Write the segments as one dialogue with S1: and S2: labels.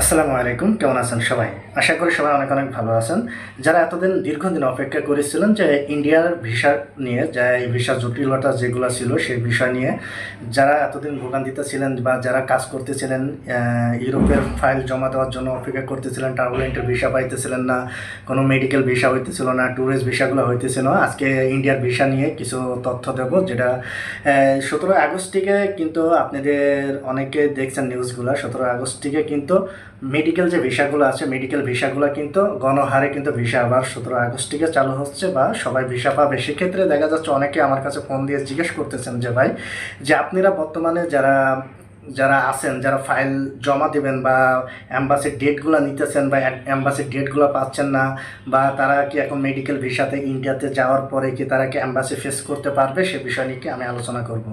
S1: আসসালামু আলাইকুম, কেমন আছেন সবাই? আশা করি সবাই অনেক অনেক ভালো আছেন। যারা এতদিন দীর্ঘদিন অপেক্ষা করেছিলেন যে ইন্ডিয়ার ভিসা নিয়ে, যা এই ভিসা জটিলতা যেগুলো ছিল সেই বিষয় নিয়ে, যারা এতদিন ভোগান্তিতে ছিলেন বা যারা কাজ করতেছিলেন ইউরোপের ফাইল জমা দেওয়ার জন্য অপেক্ষা করতেছিলেন ট্রাভেলেন্টের ভিসা পাইতেছিলেন না, কোনো মেডিকেল ভিসা হইতেছিল না ট্যুরিস্ট ভিসাগুলো হইতেছিল, আজকে ইন্ডিয়ার ভিসা নিয়ে কিছু তথ্য দেবো, যেটা সতেরো আগস্ট থেকে কিন্তু আপনাদের অনেকে দেখছেন নিউজগুলো সতেরো আগস্ট থেকে কিন্তু মেডিকেল যে ভিসাগুলো আছে মেডিকেল ভিসাগুলো কিন্তু গণহারে কিন্তু ভিসা আবার সতেরো আগস্ট থেকে চালু হচ্ছে বা সবাই ভিসা পাবে। সেক্ষেত্রে দেখা যাচ্ছে অনেকে আমার কাছে ফোন দিয়ে জিজ্ঞেস করতেছেন যে, ভাই, যে আপনারা বর্তমানে যারা যারা আছেন, যারা ফাইল জমা দেবেন বা অ্যাম্বাসির ডেটগুলো নিতেছেন বা অ্যাম্বাসির ডেটগুলো পাচ্ছেন না বা তারা কি এখন মেডিকেল ভিসাতে ইন্ডিয়াতে যাওয়ার পরে কি তারা কি অ্যাম্বাসি ফেস করতে পারবে, সে বিষয় নিয়ে আমি আলোচনা করব।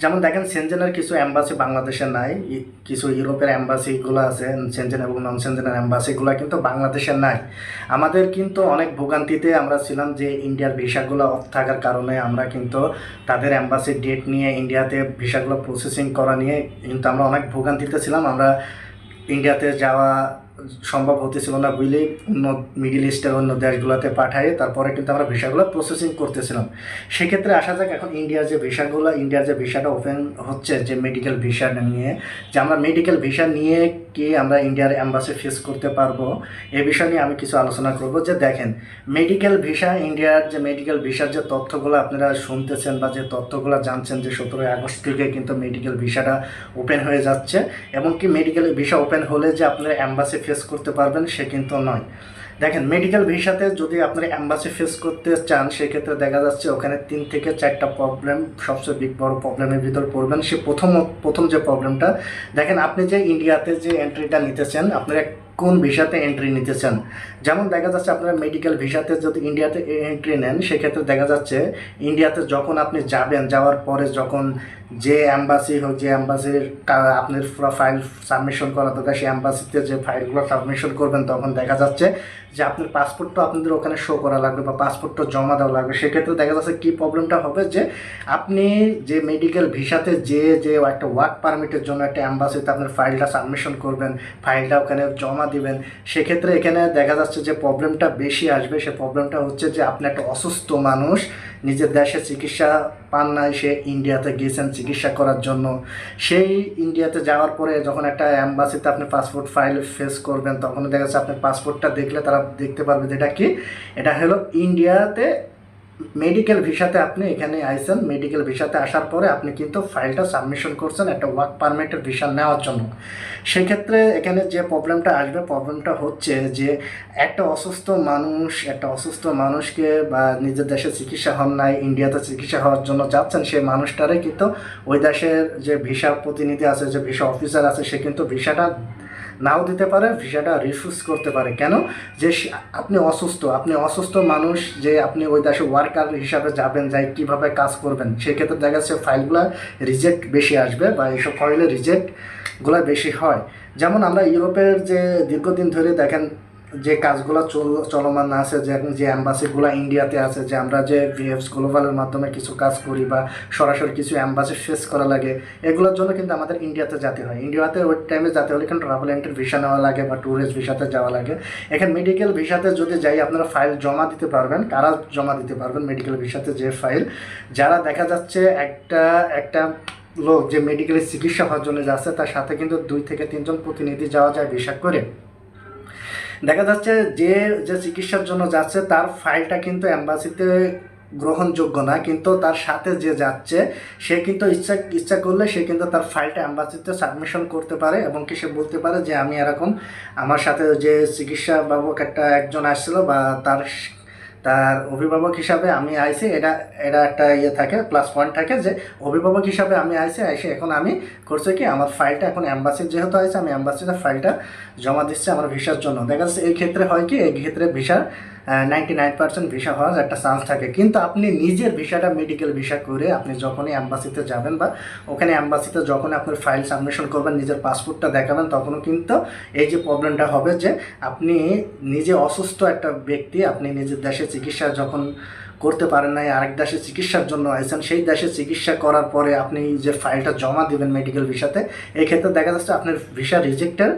S1: যেমন দেখেন সেনজেনের কিছু অ্যাম্বাসি বাংলাদেশে নাই কিছু ইউরোপের অ্যাম্বাসিগুলো আছে সেনজেন এবং নন সেনজেনের অ্যাম্বাসিগুলো কিন্তু বাংলাদেশে নাই। আমাদের কিন্তু অনেক ভোগান্তিতে আমরা ছিলাম যে ইন্ডিয়ার ভিসাগুলো অফ থাকার কারণে আমরা কিন্তু তাদের অ্যাম্বাসির ডেট নিয়ে ইন্ডিয়াতে ভিসাগুলো প্রসেসিং করা নিয়ে কিন্তু আমরা অনেক ভোগান্তিতে ছিলাম। আমরা ইন্ডিয়াতে যাওয়া সম্ভব হতেছিল না বুঝলেই অন্য মিডিল ইস্টের অন্য দেশগুলোতে পাঠাই তারপরে কিন্তু আমরা ভিসাগুলো প্রসেসিং করতেছিলাম। সেক্ষেত্রে আসা যাক, এখন ইন্ডিয়ার যে ভিসাগুলো ইন্ডিয়ার যে ভিসাটা ওপেন হচ্ছে যে মেডিকেল ভিসা নিয়ে, যে আমরা মেডিকেল ভিসা নিয়ে কি আমরা ইন্ডিয়ার অ্যাম্বাসি ফেস করতে পারব, এ বিষয় নিয়ে আমি কিছু আলোচনা করব। যে দেখেন মেডিকেল ভিসা ইন্ডিয়ার যে মেডিকেল ভিসার যে তথ্যগুলো আপনারা শুনতেছেন বা যে তথ্যগুলো জানছেন যে সতেরোই আগস্ট থেকে কিন্তু মেডিকেল ভিসাটা ওপেন হয়ে যাচ্ছে এবং কি মেডিকেল ভিসা ওপেন হলে যে আপনারা অ্যাম্বাসি ফেস করতে পারবেন সে কিন্তু নয়। দেখেন মেডিকেল ভিসাতে যদি আপনারা অ্যাম্বাসি ফেস করতে চান, সেক্ষেত্রে দেখা যাচ্ছে ওখানে তিন থেকে চারটা প্রবলেম সবচেয়ে বিগ বড় প্রবলেমের ভিতর পড়বেন। সে প্রথম প্রথম যে প্রবলেমটা দেখেন, আপনি যে ইন্ডিয়াতে যে এন্ট্রিটা নিতেছেন, আপনারা কোন ভিসাতে এন্ট্রি নিতে চান যেমন দেখা যাচ্ছে আপনারা মেডিকেল ভিসাতে যদি ইন্ডিয়াতে এন্ট্রি নেন, সেক্ষেত্রে দেখা যাচ্ছে ইন্ডিয়াতে যখন আপনি যাবেন, যাওয়ার পরে যখন যে অ্যাম্বাসি হোক, যে অ্যাম্বাসির আপনার ফাইল সাবমিশন করা দরকার, সেই অ্যাম্বাসিতে যে ফাইলগুলো সাবমিশন করবেন, তখন দেখা যাচ্ছে যে আপনার পাসপোর্টটা আপনাদের ওখানে শো করা লাগবে বা পাসপোর্টটা জমা দেওয়া লাগবে, সেক্ষেত্রে দেখা যাচ্ছে কী প্রবলেমটা হবে যে আপনি যে মেডিকেল ভিসাতে যে যে একটা ওয়ার্ক পারমিটের জন্য একটা অ্যাম্বাসিতে আপনার ফাইলটা সাবমিশন করবেন ফাইলটা ওখানে জমা দিবেন, সেক্ষেত্রে এখানে দেখা যাচ্ছে যে প্রবলেমটা বেশি আসবে। সে প্রবলেমটা হচ্ছে যে আপনি একটা অসুস্থ মানুষ, নিজের দেশে চিকিৎসা পান নাই, সে ইন্ডিয়াতে গিয়েছেন চিকিৎসা করার জন্য। সেই ইন্ডিয়াতে যাওয়ার পরে যখন একটা অ্যাম্বাসিতে আপনি পাসপোর্ট ফাইল ফেস করবেন, তখন দেখা যাচ্ছে আপনার পাসপোর্টটা দেখলে তারা দেখতে পারবে যে এটা কি? এটা হলো ইন্ডিয়াতে মেডিকেল ভিসাতে আপনি এখানে আইসেন মেডিকেল ভিসাতে আসার পরে আপনি কিন্তু ফাইলটা সাবমিশন করছেন একটা ওয়ার্ক পারমিটের ভিসা নেওয়ার জন্য। সেক্ষেত্রে এখানে যে প্রবলেমটা আসবে প্রবলেমটা হচ্ছে যে একটা অসুস্থ মানুষ, একটা অসুস্থ মানুষকে বা নিজের দেশে চিকিৎসা হন নাই, ইন্ডিয়াতে চিকিৎসা হওয়ার জন্য যাচ্ছেন, সেই মানুষটারে কিন্তু ওই দেশের যে ভিসা প্রতিনিধি আছে, যে ভিসা অফিসার আছে, সে কিন্তু ভিসাটা নাও দিতে পারে, ভিসাটা রিফিউজ করতে পারে। কেন? যে আপনি অসুস্থ আপনি অসুস্থ মানুষ যে আপনি ওই দেশে ওয়ার্কার হিসাবে যাবেন যাই কীভাবে কাজ করবেন, সেক্ষেত্রে দেখা যাচ্ছে ফাইলগুলো রিজেক্ট বেশি আসবে বা এইসব ফাইলে রিজেক্টগুলো বেশি হয়। যেমন আমরা ইউরোপের যে দীর্ঘদিন ধরে দেখেন যে কাজগুলো চল চলমান আছে, যে যে অ্যাম্বাসিগুলো ইন্ডিয়াতে আছে, যে আমরা যে ভিএফস গ্লোবালের মাধ্যমে কিছু কাজ করি বা সরাসরি কিছু অ্যাম্বাসি ফেস করা লাগে, এগুলোর জন্য কিন্তু আমাদের ইন্ডিয়াতে যেতে হয়। ইন্ডিয়াতে ওই টাইমে যেতে হলে কিন্তু ট্রাভেল এন্ট্রির ভিসা নেওয়া লাগে বা ট্যুরিস্ট ভিসাতে যাওয়া লাগে। এখানে মেডিকেল ভিসাতে যদি যাই, আপনারা ফাইল জমা দিতে পারবেন, কারা জমা দিতে পারবেন মেডিকেল ভিসাতে যে ফাইল যারা দেখা যাচ্ছে একটা একটা লোক যে মেডিকেলের চিকিৎসা হওয়ার জন্য যাচ্ছে, তার সাথে কিন্তু দুই থেকে তিনজন প্রতিনিধি যাওয়া যায় ভিসা করে। দেখা যাচ্ছে যে যে চিকিৎসার জন্য যাচ্ছে, তার ফাইলটা কিন্তু অ্যাম্বাসিতে গ্রহণযোগ্য না, কিন্তু তার সাথে যে যাচ্ছে, সে কিন্তু ইচ্ছা ইচ্ছা করলে সে কিন্তু তার ফাইলটা অ্যাম্বাসিতে সাবমিশন করতে পারে এবং কি সে বলতে পারে যে, আমি এরকম আমার সাথে যে চিকিৎসা বাবক একটা একজন আসছিল বা তার তার অভিভাবক হিসাবে আমি আইসি, এটা এটা একটা ইয়ে থাকে প্লাস পয়েন্ট থাকে যে অভিভাবক হিসাবে আমি আইসি আইসি এখন আমি করছে কি, আমার ফাইলটা এখন অ্যাম্বাসির যেহেতু আছে আমি অ্যাম্বাসিতে ফাইলটা জমা দিচ্ছি আমার ভিসার জন্য। দেখা যাচ্ছে এই ক্ষেত্রে হয় কি, এই ক্ষেত্রে ভিসার নাইনটি নাইন পার্সেন্ট ভিসা হওয়ার একটা চান্স থাকে। কিন্তু আপনি নিজের ভিসাটা মেডিকেল ভিসা করে আপনি যখনই অ্যাম্বাসিতে যাবেন বা ওখানে অ্যাম্বাসিতে যখন আপনার ফাইল সাবমিশন করবেন, নিজের পাসপোর্টটা দেখাবেন, তখনও কিন্তু এই যে প্রবলেমটা হবে যে আপনি নিজে অসুস্থ একটা ব্যক্তি, আপনি নিজের দেশে চিকিৎসা যখন করতে পারেন নাই, আরেক দেশে চিকিৎসার জন্য আইসেন সেই দেশে চিকিৎসা করার পরে আপনি যে ফাইলটা জমা দিবেন মেডিকেল ভিসাতে এই ক্ষেত্রে দেখা যাচ্ছে আপনার ভিসা রিজেক্টের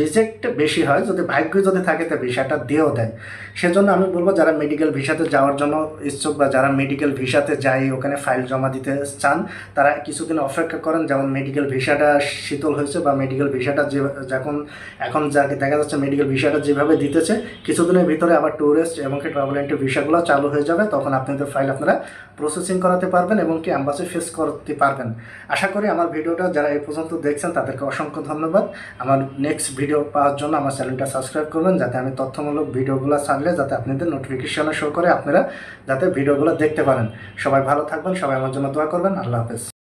S1: রিজেক্ট বেশি হয়, যদি ভাগ্য যদি থাকে তো ভিসাটা দিয়েও দেয়। সেজন্য আমি বলব, যারা মেডিকেল ভিসাতে যাওয়ার জন্য ইচ্ছুক বা যারা মেডিকেল ভিসাতে যাই ওখানে ফাইল জমা দিতে চান, তারা কিছুদিন অপেক্ষা করেন, যেমন মেডিকেল ভিসাটা শীতল হয়েছে বা মেডিকেল ভিসাটা যে, যখন, এখন যাকে দেখা যাচ্ছে মেডিকেল ভিসাটা যেভাবে দিতেছে, কিছুদিনের ভিতরে আবার ট্যুরিস্ট এবং কি ট্রাভেল এন্ট্রি ভিসাগুলো চালু হয়ে যাবে, তখন আপনাদের ফাইল আপনারা প্রসেসিং করাতে পারবেন এবং কি অ্যাম্বাসি ফেস করতে পারবেন। আশা করি আমার ভিডিওটা যারা এই পর্যন্ত দেখছেন, তাদেরকে অসংখ্য ধন্যবাদ। আমার নেক্সট ভিডিও পাওয়ার জন্য আমার চ্যানেলটা সাবস্ক্রাইব করবেন, যাতে আমি তথ্যমূলক ভিডিওগুলো ছাড়লে, যাতে আপনাদের নোটিফিকেশনে শো করে, আপনারা যাতে ভিডিওগুলো দেখতে পারেন। সবাই ভালো থাকবেন, সবাই আমার জন্য দোয়া করবেন। আল্লাহ হাফেজ।